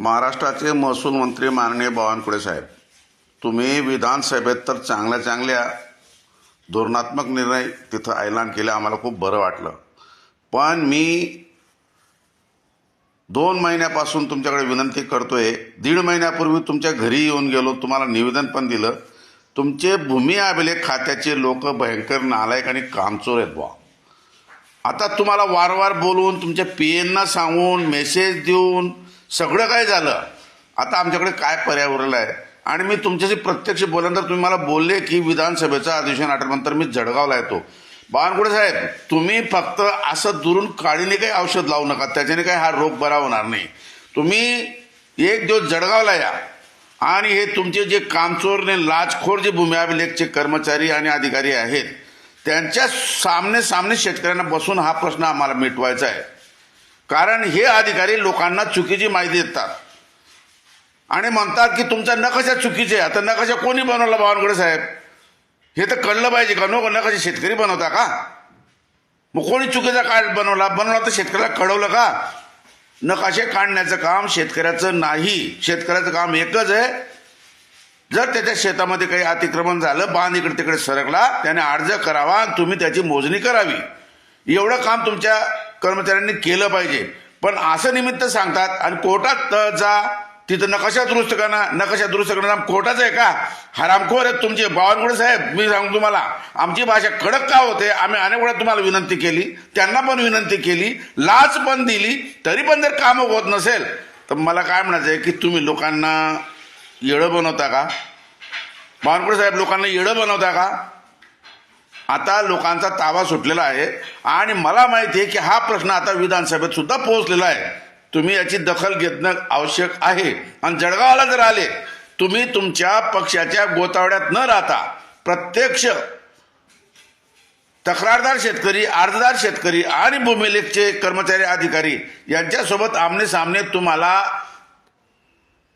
महाराष्ट्राचे महसूल मंत्री माननीय बावनकुळे साहेब तुम्ही विधानसभेत तर चांगल्या चांगल्या धोरणात्मक निर्णय तिथं ऐलान केले आम्हाला खूप बरं वाटलं. पण मी दोन महिन्यापासून तुमच्याकडे विनंती करतोय दीड महिन्यापूर्वी तुमच्या घरी येऊन गेलो तुम्हाला निवेदन पण दिलं. तुमचे भूमी अभिलेख खात्याचे लोक भयंकर नालायक आणि कामचोर आहेत बुवा. आता तुम्हाला वारंवार बोलून तुमच्या पी एनना सांगून मेसेज देऊन सगळं काय झालं? आता आमच्याकडे काय पर्याय उरला आहे? आणि मी तुमच्याशी प्रत्यक्ष बोलल्यानंतर तुम्ही मला बोलले की विधानसभेचं अधिवेशन आठवल्यानंतर मी जळगावला येतो. बावनकुळे साहेब तुम्ही फक्त असं दुरून काळीने काही औषध लावू नका. त्याच्याने काही हा रोग बरा होणार नाही. तुम्ही एक दिवस जळगावला या. आणि हे तुमचे जे कामचोरने लाचखोर जे भूमी अभिलेखचे कर्मचारी आणि अधिकारी आहेत त्यांच्या सामने सामने शेतकऱ्यांना बसून हा प्रश्न आम्हाला मिटवायचा आहे. कारण हे अधिकारी लोकांना चुकीची माहिती देतात. आणि म्हणतात की तुमचा नकाशा चुकीचे आहे. आता नकाशा कोणी बनवला बावनकुळे साहेब? हे तर कळलं पाहिजे का? नको नकाशा शेतकरी बनवता का? मग कोणी चुकीचा कार्ड बनवला? बनवला तर शेतकऱ्याला कळवलं का? नकाशे काढण्याचं काम शेतकऱ्याचं नाही. शेतकऱ्याचं काम एकच आहे. जर त्याच्या शेतामध्ये काही अतिक्रमण झालं बांध इकडे तिकडे सरकला त्याने अर्ज करावा आणि तुम्ही त्याची मोजणी करावी. एवढं काम तुमच्या कर्मचाऱ्यांनी केलं पाहिजे. पण असं निमित्त सांगतात आणि कोर्टात जा तिथं नकाशा दुरुस्त करणं नकाशा दुरुस्त करणं कोर्टाचं आहे का? हरामखोर आहेत तुमचे बावनकुळे साहेब मी सांगतो तुम्हाला. आमची भाषा कडक का होते? आम्ही अनेक वेळा तुम्हाला विनंती केली त्यांना पण विनंती केली लाच पण दिली तरी पण जर कामं होत नसेल तर मला काय म्हणायचं आहे की तुम्ही लोकांना येळं बनवता का? बावनकुळे साहेब लोकांना येडं बनवता का? आता लोकांचा ताबा सुटलेला आहे. आणि मला माहिती आहे की हा प्रश्न आता विधानसभेत सुद्धा पोहोचलेला आहे. तुम्ही याची दखल घेणं आवश्यक आहे. आणि जळगावला जर आले तुम्ही तुमच्या पक्षाच्या गोतावड्यात न राहता प्रत्यक्ष तक्रारदार शेतकरी अर्जदार शेतकरी आणि भूमिलेखचे कर्मचारी अधिकारी यांच्यासोबत आमने सामने तुम्हाला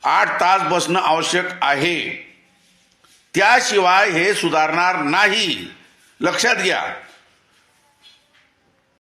आठ तास बसणं आवश्यक आहे. त्याशिवाय हे सुधारणार नाही. लक्षात घ्या.